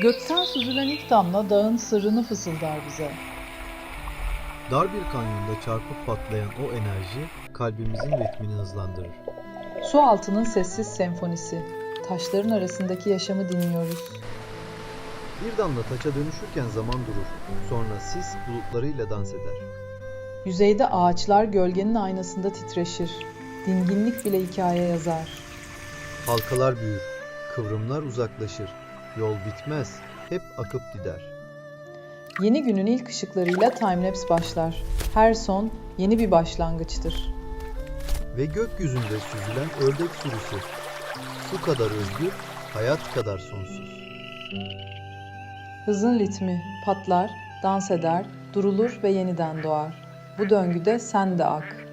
Gökten süzülen ilk damla dağın sırrını fısıldar bize. Dar bir kanyonda çarpıp patlayan o enerji kalbimizin ritmini hızlandırır. Su altının sessiz senfonisi. Taşların arasındaki yaşamı dinliyoruz. Bir damla taça dönüşürken zaman durur. Sonra sis bulutlarıyla dans eder. Yüzeyde ağaçlar gölgenin aynasında titreşir. Dinginlik bile hikaye yazar. Halkalar büyür, kıvrımlar uzaklaşır. Yol bitmez, hep akıp gider. Yeni günün ilk ışıklarıyla timelapse başlar. Her son yeni bir başlangıçtır. Ve gökyüzünde süzülen ördek sürüsü. Su kadar özgür, hayat kadar sonsuz. Hızın ritmi patlar, dans eder, durulur ve yeniden doğar. Bu döngüde sen de ak.